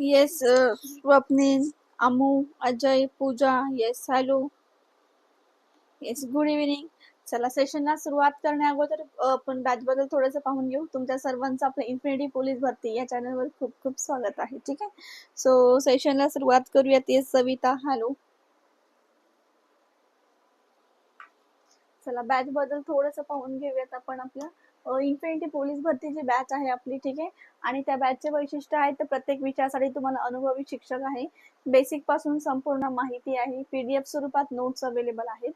Yes Swapnil Amu Ajay Pooja yes hello. Yes good evening. चला सेशनला सुरुवात करण्या अगोदर आपण बॅच बद्दल थोडंसं पाहून घेऊ. तुमच्या सर्वांचं आपलं इन्फिनिटी पोलीस भरती या चॅनलवर खूप खूप स्वागत आहे ठीक आहे? सो सेशनला सुरुवात करूयात. Yes Savita hello. चला बॅच बद्दल थोडंसं पाहून घेऊयात आपण आपल्या इन्फिनिटी पोलीस भरतीची बॅच आहे आपली ठीक आहे? आणि त्या बॅचचे वैशिष्ट्य आहे तर प्रत्येक विषयासाठी तुम्हाला अनुभवी शिक्षक आहे. बेसिकपासून संपूर्ण माहिती आहे. पीडीएफ स्वरूपात नोट्स अवेलेबल आहेत.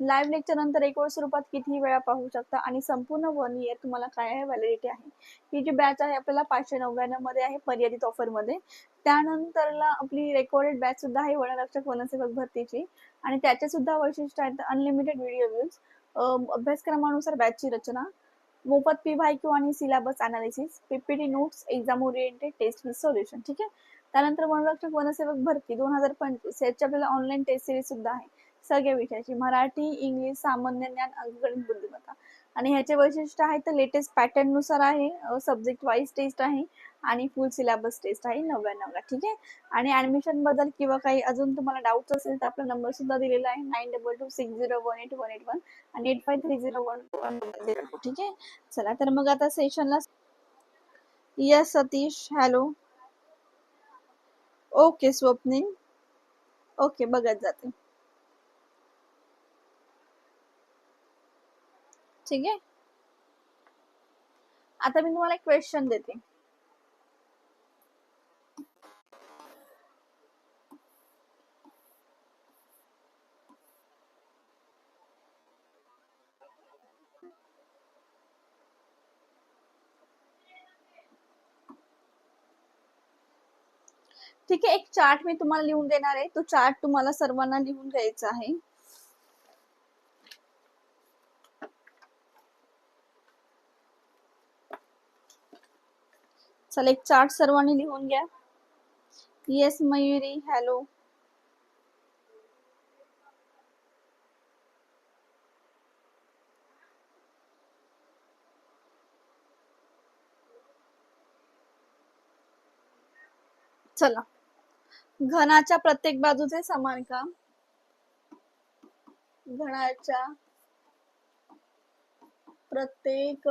लाईव्ह लेक्चर नंतर रेकॉर्ड स्वरूपात कितीही वेळा पाहू शकता आणि संपूर्ण वन इयर तुम्हाला काय आहे व्हॅलिडिटी आहे. ही जी बॅच आहे आपल्याला पाचशे नव्याण्णवमध्ये आहे मर्यादित ऑफरमध्ये. त्यानंतरला आपली रेकॉर्डेड बॅच सुद्धा आहे वनरक्षक वनसेवक भरतीची. आणि त्याचे सुद्धा वैशिष्ट्य आहेत अनलिमिटेड व्हिडिओ व्ह्यूज अभ्यासक्रमानुसार बॅचची रचना. मोफत पी वाय क्यू आणि syllabus analysis PPT notes exam oriented test with solution ठीक आहे? त्यानंतर वनरक्षक वनसेवक भरती दोन हजार पंचवीस याची आपल्याला ऑनलाईन टेस्ट सिरीज सुद्धा आहे. सगळ्या विषयाची मराठी इंग्लिश सामान्य ज्ञान अंकगणित बुद्धिमत्ता. आणि ह्याचे वैशिष्ट्य आहे तर लेटेस्ट पॅटर्ननुसार आहे सब्जेक्ट वाईज टेस्ट आहे. आणि फुल सिलेबस टेस्ट आहे नव्याण्णवला ठीक आहे? आणि ऍडमिशनबद्दल किंवा काही अजून तुम्हाला डाऊट असेल तर आपला नंबर सुद्धा दिलेला आहे nine double two six zero one eight one eight one आणि eight five three zero one one zero ठीक आहे? चला तर मग आता सेशनला yes Satish hello okay Swapnil. Okay बघत जाते. ठीक आहे? आता मी तुम्हाला एक क्वेश्चन देते. ठीक आहे एक चार्ट मी तुम्हाला लिहून देणार आहे. तो चार्ट तुम्हाला सर्वांना लिहून घ्यायचा आहे. चला एक चार्ट सर्वांनी लिहून घ्या. येस मयुरी हॅलो चला. घनाच्या प्रत्येक बाजूचे समान काम घनाच्या प्रत्येक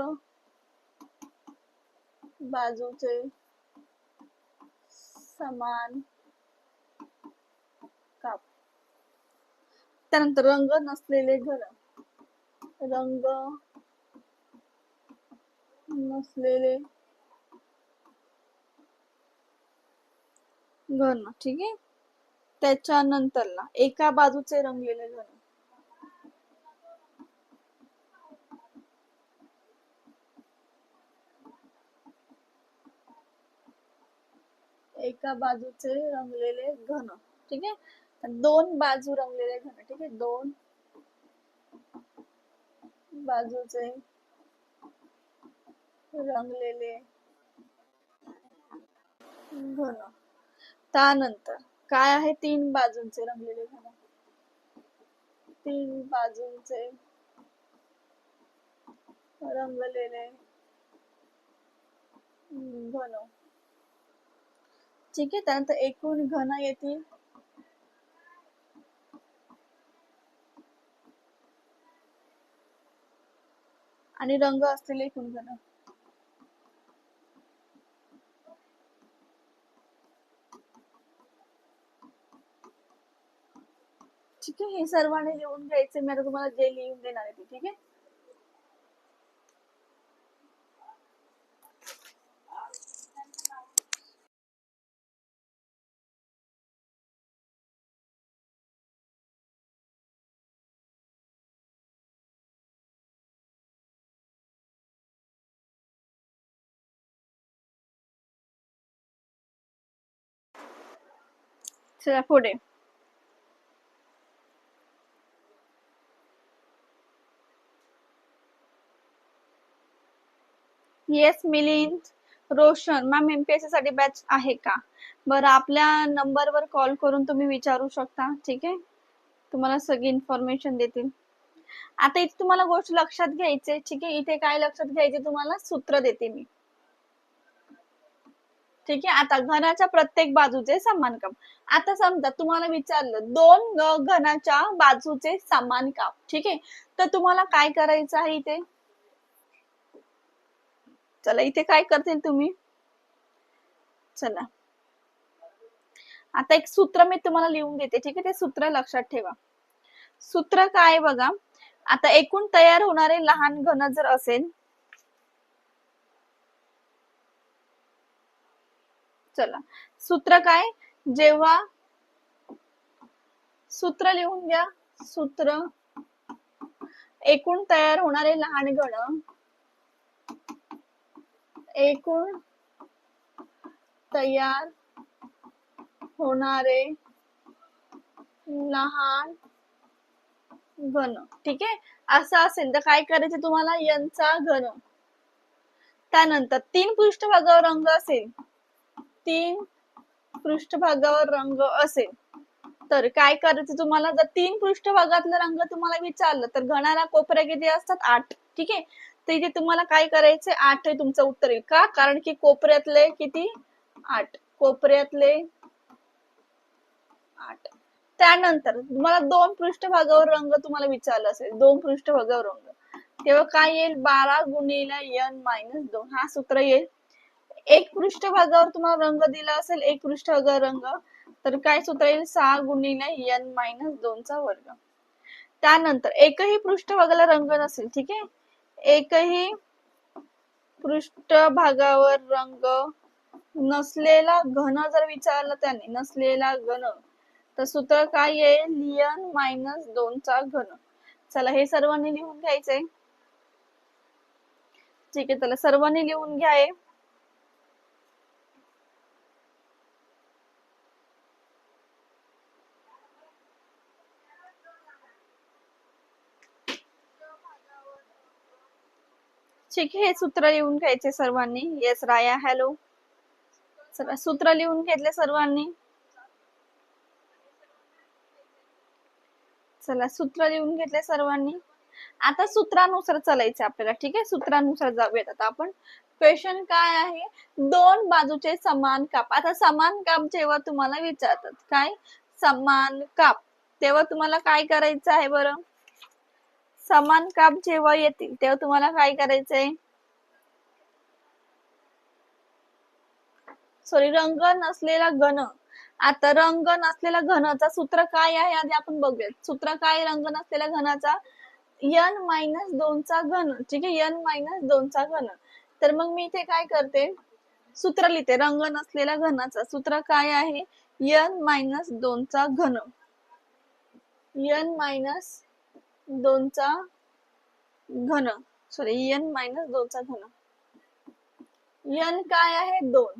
बाजूचे समान काप त्यानंतर रंग नसलेले घर. रंग नसलेले घन ठीक आहे? त्याच्यानंतरला एका बाजूचे रंगलेले घन. एका बाजूचे रंगलेले घन ठीक आहे? दोन बाजू रंगलेले घन ठीक आहे? दोन बाजूचे रंगलेले घन. त्यानंतर काय आहे तीन बाजूंचे रंगलेले घन? तीन बाजूंचे रंगलेले घन. ठीक आहे त्यानंतर एकूण घन येतील. आणि रंग असलेले एकूण घन. ठीक आहे हे सर्वांनी लिहून घ्यायचे मी आता तुम्हाला जे लिहून देणार आहे ते ठीक आहे? चला पुढे. Yes Milind. Roshan ma'am MPSC साठी बॅच आहे का? बरं आपल्या नंबरवर कॉल करून तुम्ही विचारू शकता. ठीक आहे? तुम्हाला सगळी इन्फॉर्मेशन देतील. आता इथे तुम्हाला गोष्ट लक्षात घ्यायची ठीक आहे? इथे काय लक्षात घ्यायचे तुम्हाला? सूत्र देते मी. ठीक आहे? आता घनाच्या प्रत्येक बाजूचे समान काप आता समजा तुम्हाला विचारलं दोन घनाच्या बाजूचे समान काप ठीक आहे? तर तुम्हाला काय करायचं आहे इथे? चला इथे काय करतील तुम्ही? चला. आता एक सूत्र मी तुम्हाला लिहून देते ठीक आहे? ते सूत्र लक्षात ठेवा. सूत्र काय बघा? आता एकूण तयार होणारे लहान घन जर असेल चला. सूत्र काय? जेव्हा सूत्र लिहून घ्या सूत्र. एकूण तयार होणारे लहान गण एकूण तयार होणारे लहान घन. ठीक आहे? असं असेल तर काय करायचं तुम्हाला? यांचा घन. त्यानंतर तीन पृष्ठभागावर रंग असेल. तीन पृष्ठभागावर रंग असेल. तर काय करायचं तुम्हाला? जर तीन पृष्ठभागातला रंग तुम्हाला विचारलं तर घणाला कोपऱ्या किती असतात? आठ. ठीक आहे? तर इथे तुम्हाला काय करायचंय? आठ हे तुमचं उत्तर येईल का कारण की कोपऱ्यातले किती? आठ. कोपऱ्यातले आठ. त्यानंतर तुम्हाला दोन पृष्ठभागावर रंग तुम्हाला विचारला असेल. दोन पृष्ठभागावर रंग. तेव्हा काय येईल? बारा गुणीला एन मायनस दोन. हा सूत्र येईल. एक पृष्ठभागावर तुम्हाला रंग दिला असेल एक पृष्ठभागावर रंग. तर काय सूत्र येईल? सहा गुणीला एन मायनस दोनचा वर्ग. त्यानंतर एकही पृष्ठभागाला रंग नसेल ठीक आहे? एकही पृष्ठभागावर रंग नसलेला घन जर विचारलं त्याने नसलेला घन तर सूत्र काय येईल? लियन मायनस दोनचा घन. चला हे सर्वांनी लिहून घ्यायचंय. ठीक आहे चला सर्वांनी लिहून घ्याय ठीक हे सूत्र लिहून घ्यायचे सर्वांनी. येस राया हॅलो चला सूत्र लिहून घेतले सर्वांनी. चला सूत्र लिहून घेतले सर्वांनी. आता सूत्रानुसार चालायचं आपल्याला ठीक आहे? सूत्रानुसार जाऊयात आता आपण. क्वेश्चन काय आहे? दोन बाजूचे समान काप. आता समान काप जेव्हा तुम्हाला विचारतात काय? समान काप. तेव्हा तुम्हाला काय करायचं आहे बरं? समान काप जेव्हा येतील तेव्हा तुम्हाला काय करायचंय? सॉरी रंग नसलेला घन. आता रंग नसलेला घनाचा सूत्र काय आहे? आधी आपण बघूयात. सूत्र काय रंग नसलेल्या घनाचा? यन मायनस दोनचा घन. ठीक आहे? यन मायनस दोनचा घन. तर मग मी इथे काय करते? सूत्र लिहिते. रंग नसलेल्या घनाचा सूत्र काय आहे? यन मायनस दोनचा घन. एन मायनस दोनचा घन. सॉरी एन मायनस दोनचा घन. एन काय आहे? दोन.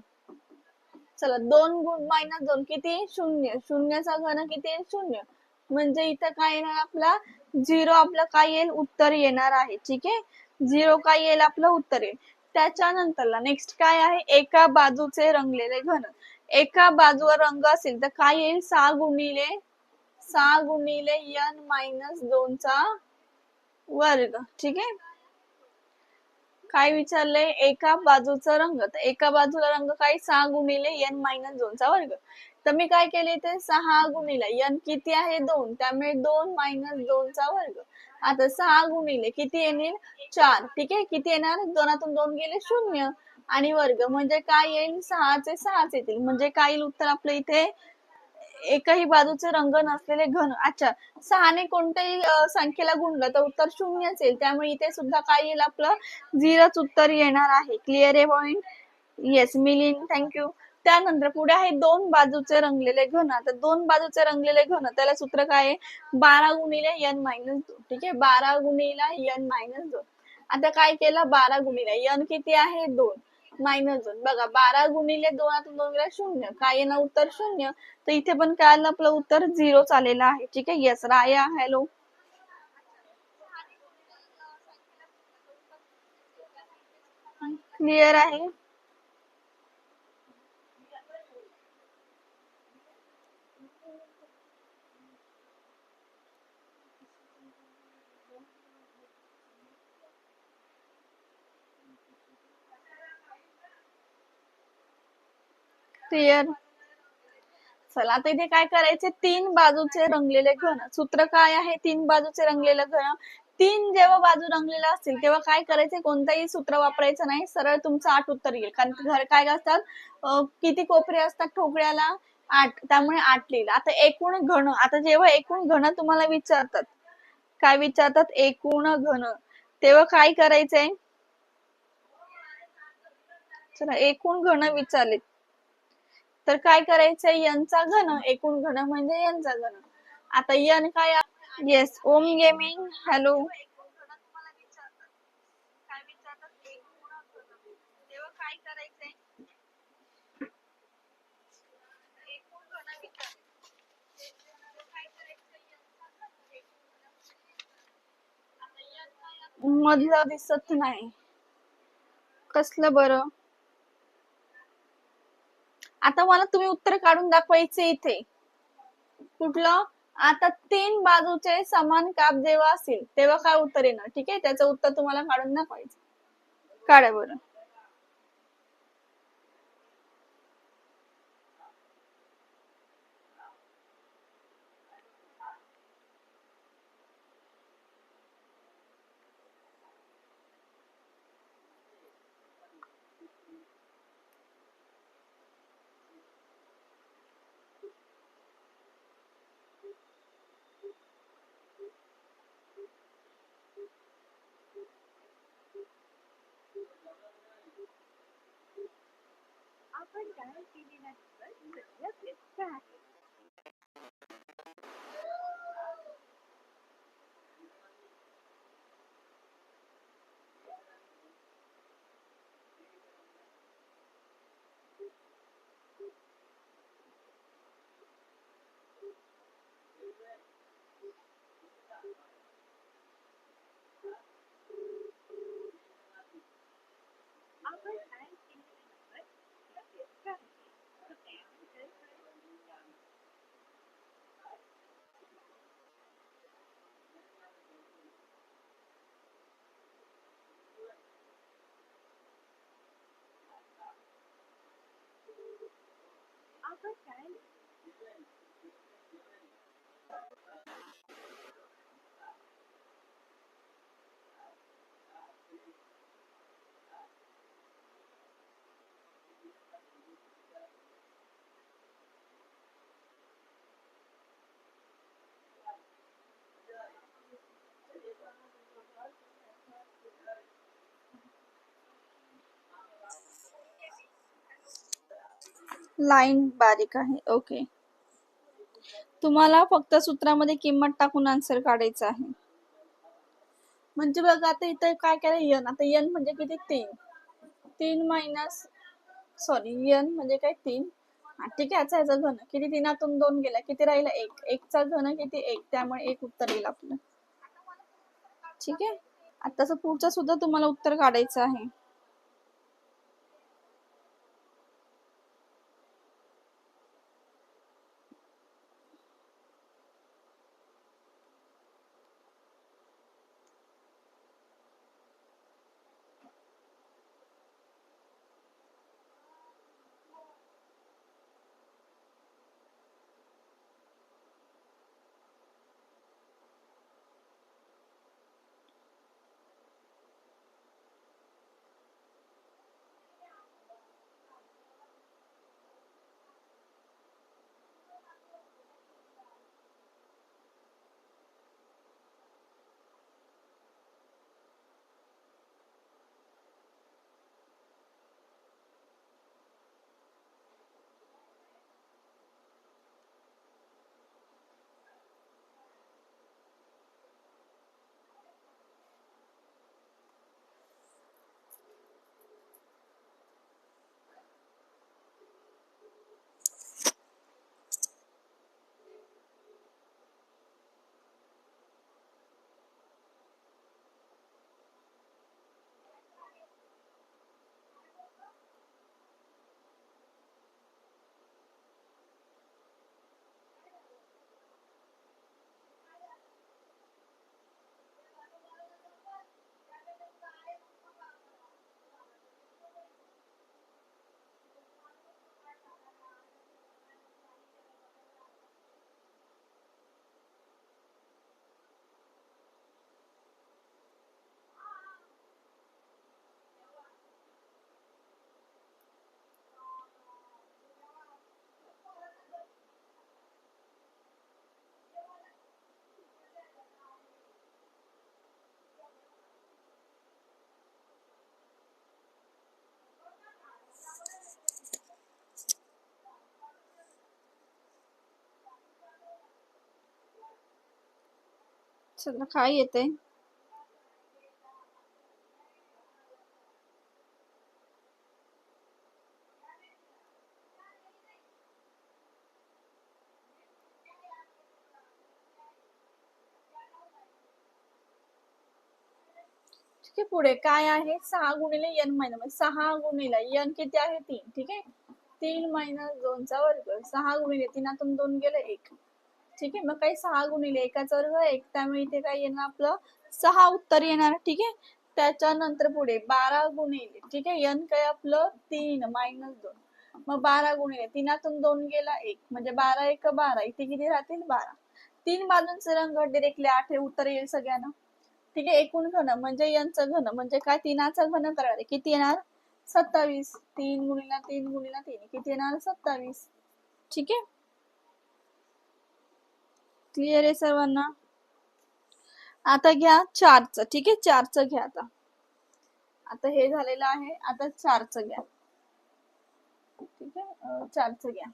चला दोन गुण मायनस दोन किती? शून्य. शून्याचा घन किती? आहे शून्य. म्हणजे इथं काय येणार आपला? झिरो आपलं काय येईल? उत्तर येणार आहे. ठीक आहे? झिरो काय येईल? आपलं उत्तर येईल. त्याच्यानंतरला नेक्स्ट काय आहे? एका बाजूचे रंगलेले घन. एका बाजूवर रंग असेल तर काय येईल? सहा गुणिले सहा गुणिले यन मायनस दोनचा वर्ग. ठीक आहे? काय विचारले? एका बाजूचा रंग. तर एका बाजूला रंग काय? सहा गुणिले यन मायनस दोनचा वर्ग. तर मी काय केले ते सहा गुणिले. यन किती आहे? दोन. त्यामुळे दोन मायनस दोनचा वर्ग. आता सहा गुणिले किती येईल चार. ठीक आहे? किती येणार? दोनातून दोन गेले शून्य. आणि वर्ग म्हणजे काय येईल? सहाचे सहाच येतील. म्हणजे काय येईल उत्तर आपलं इथे? एकही बाजूचे रंग नसलेले घन. अच्छा सहाने कोणत्याही संख्येला गुणलं तर उत्तर शून्यच येईल. त्यामुळे इथे सुद्धा काय येईल आपलं झिरोच उत्तर येणार आहे. क्लिअर आहे पॉइंट येस मिलिन थँक्यू त्यानंतर पुढे आहे दोन बाजूचे रंगलेले घन. आता दोन बाजूचे रंगलेले घन त्याला सूत्र काय आहे? बारा गुणिले एन मायनस दोन. ठीक आहे? बारा गुणिला एन मायनस दोन. आता काय केलं? बारा गुणिला एन किती आहे? दोन. मायनस दोन बघा बारा गुणिले दोनातून दोन गेला शून्य. काय येणार उत्तर शून्य? तर इथे पण काय आलं आपलं उत्तर झिरो आलेलं आहे. ठीक आहे? येस राया. हॅलो क्लिअर आहे? क्लिअर चला आता इथे काय करायचे? तीन बाजूचे रंगलेले घन. सूत्र काय आहे? तीन बाजूचे रंगलेले घन. तीन जेव्हा बाजू रंगलेला असतील तेव्हा काय करायचे? कोणतंही सूत्र वापरायचं नाही. सरळ तुमचं आठ उत्तर येईल. कारण घर काय असतात? किती कोपरे असतात ठोकळ्याला? आठ. त्यामुळे आठ लिहिलं. आता एकूण घन. आता जेव्हा एकूण घन तुम्हाला विचारतात काय विचारतात? एकूण घन. तेव्हा काय करायचंय? चला एकूण घन विचारले तर काय करायचंय यांचा घन एकूण घन म्हणजे यांचा घन. आता यन काय येस ओम गेमिंग हॅलो मधलं दिसत नाही. कसलं बरं? आता मला तुम्ही उत्तर काढून दाखवायचे इथे. कुठलं? आता तीन बाजूचे समान काप जेव्हा असतील तेव्हा काय उत्तर येणार? ठीक आहे? त्याचं उत्तर तुम्हाला काढून दाखवायचं. काढा बरं. Indian Express, is it? Yes, yes, sir. Line बारीक आहे. ओके. तुम्हाला फक्त सूत्रामध्ये किंमत टाकून आन्सर काढायचा आहे. म्हणजे बघा आता इथं काय केलं? यन आता यन म्हणजे किती? तीन. तीन मायनस सॉरी यन म्हणजे काय? तीन. हा, ठीक आहे याचा याचा घन. किती तीनातून दोन गेला? किती राहिला? एक. एकचा घन किती? एक. त्यामुळे एक उत्तर येईल आपलं. ठीक आहे? आताच पुढचं सुद्धा तुम्हाला उत्तर काढायचं आहे. चला काय येते ठीक आहे पुढे काय आहे? सहा गुणिले एन मायनस म्हणजे सहा गुणिले एन किती आहे? तीन. ठीक आहे? तीन मायनस दोनचा वर्ग सहा गुणिले तीनातून दोन गेले एक. ठीक आहे? मग काही सहा गुणिले एकाचा वर्ग एक त्यामुळे इथे काय येणार आपलं? सहा उत्तर येणार ठीक आहे? त्याच्यानंतर पुढे बारा गुणिले ठीक आहे? यन काय आपलं? तीन मायनस दोन. मग बारा गुणिले तीनातून दोन गेला एक. म्हणजे बारा एक बारा. इथे किती राहतील? बारा. तीन बाजूंचे रंग डिरेक्टली आठ हे उत्तर येईल सगळ्यांना. ठीक आहे? एकूण घन. म्हणजे यांचं घन. म्हणजे काय? तीनाचा घन करणार. आहे किती येणार? सत्तावीस. तीन गुणिला तीन गुणिला तीन. किती येणार? सत्तावीस. ठीक आहे? क्लिअर आहे सर्वांना? आता घ्या चारचं ठीक आहे? चारचं घ्या आता. आता हे झालेलं आहे आता चारचं घ्या. ठीक आहे? अं, चारचं घ्या.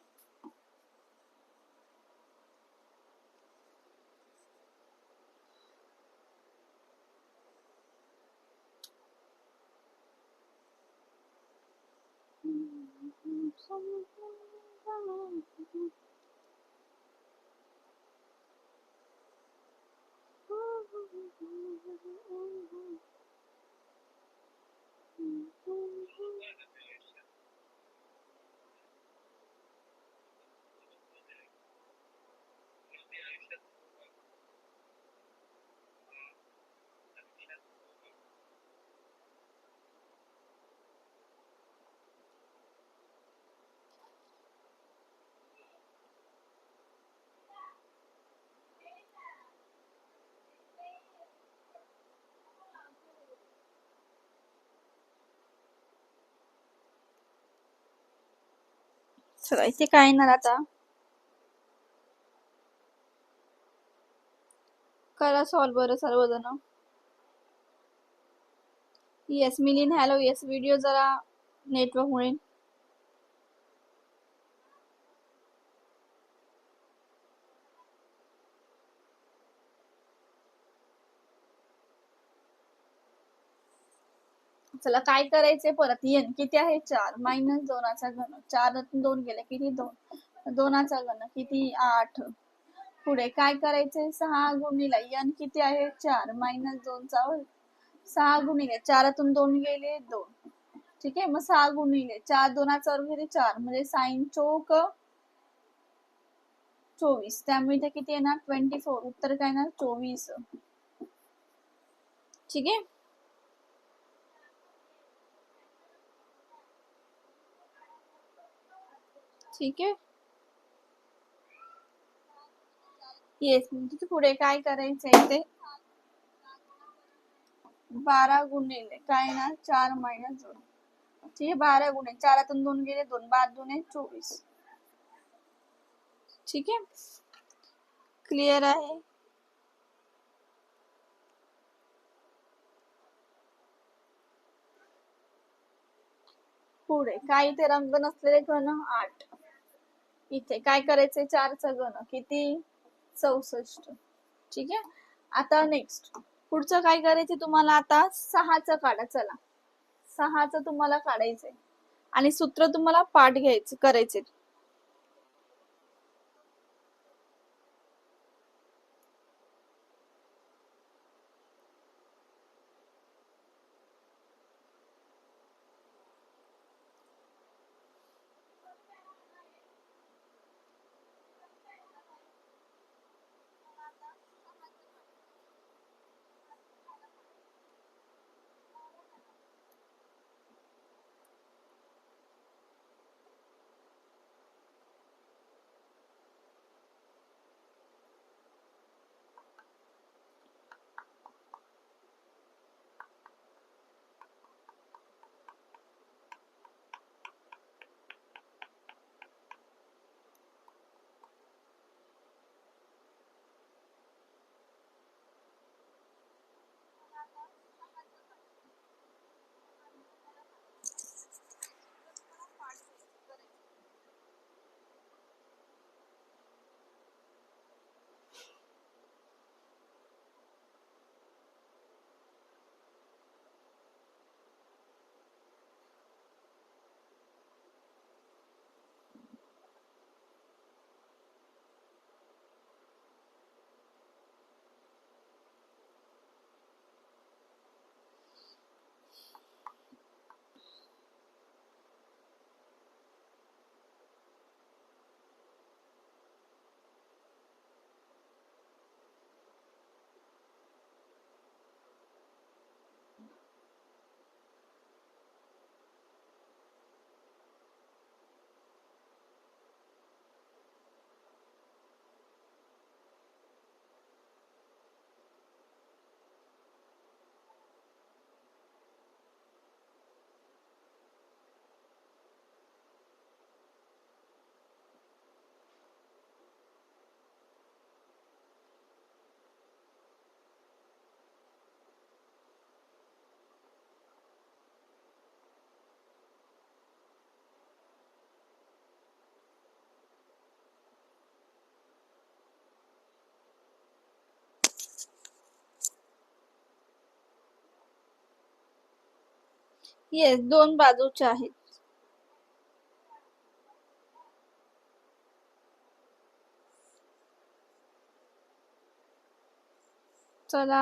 चला इथे काय येणार आता? करा सॉल्व बरं सर्वजण. Yes Milind hello yes video जरा नेटवर्क मुळे. चला काय करायचंय परत? येन किती आहे? चार. मायनस दोनाचा घन. चार दोन गेले. किती? दोन. दोनाचा घन. किती? आठ. पुढे काय करायचंय? सहा गुणिला. यन किती आहे? चार. मायनस दोनचा वर्ग सहा गुणिले. चारातून दोन गेले दोन. ठीक आहे? मग सहा गुणिले. चार दोनाचा वर्ग गेले चार. म्हणजे साईन चौक चोवीस. त्यामुळे इथे किती येणार? ट्वेंटी फोर उत्तर काय येणार? चोवीस. ठीक आहे? ठीक आहे. येस तिथे पुढे काय करायचंय ते? बारा गुणिले काय ना? चार मायनस दोन. ठीक आहे बारा गुणे. चारातून दोन गेले दोन बारा दोन चोवीस. ठीक आहे? क्लिअर आहे? पुढे. काही ते रंग नसलेले घन आठ. इथे काय करायचंय? चारचं घन किती? चौसष्ट. ठीक आहे? आता नेक्स्ट पुढचं काय करायचं तुम्हाला आता? सहाचं काढा. चला. सहाचं तुम्हाला काढायचंय. आणि सूत्र तुम्हाला पाठ घ्यायचं करायचे येस दोन बाजूच्या आहेत. चला.